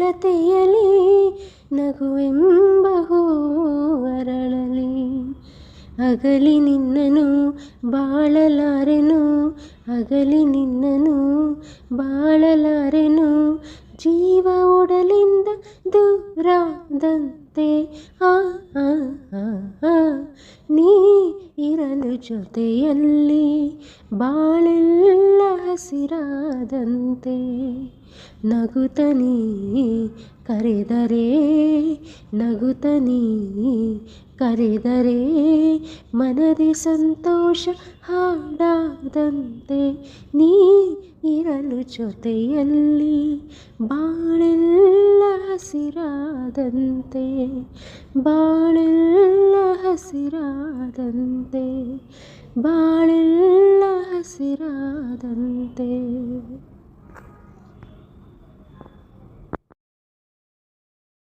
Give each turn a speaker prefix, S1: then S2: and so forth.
S1: ಮಿಥಿಲತೆಯಲಿ ನಗುವೆಂಬ ಹೂವರಳಲಿ. ಅಗಲಿ ನಿನ್ನನು ಬಾಳಲಾರೆನು, ಅಗಲಿ ನಿನ್ನನು ಬಾಳಲಾರೆನು. ಜೀವ ಒಡಲಿಂದ ದೂರಾದಂತೆ ಆ, ನೀ ಇರಲು ಜೊತೆಯಲ್ಲಿ ಬಾಳೆಲ್ಲ ಹಸಿರಾದಂತೆ ನಗುತನಿ ಕರೆದರೆ ನಗುತನಿ ಕರೆದರೆ, ಮನದಿ ಸಂತೋಷ ಹಾಡಾದಂತೆ ನೀ ಇರಲು ಜೊತೆಯಲ್ಲಿ ಬಾಳೆಲ್ಲ ಹಸಿರಾದಂತೆ ಬಾಳೆಲ್ಲ ಹಸಿರಾದಂತೆ, ಬಾಳೆಲ್ಲ ಹಸಿರಾದಂತೆ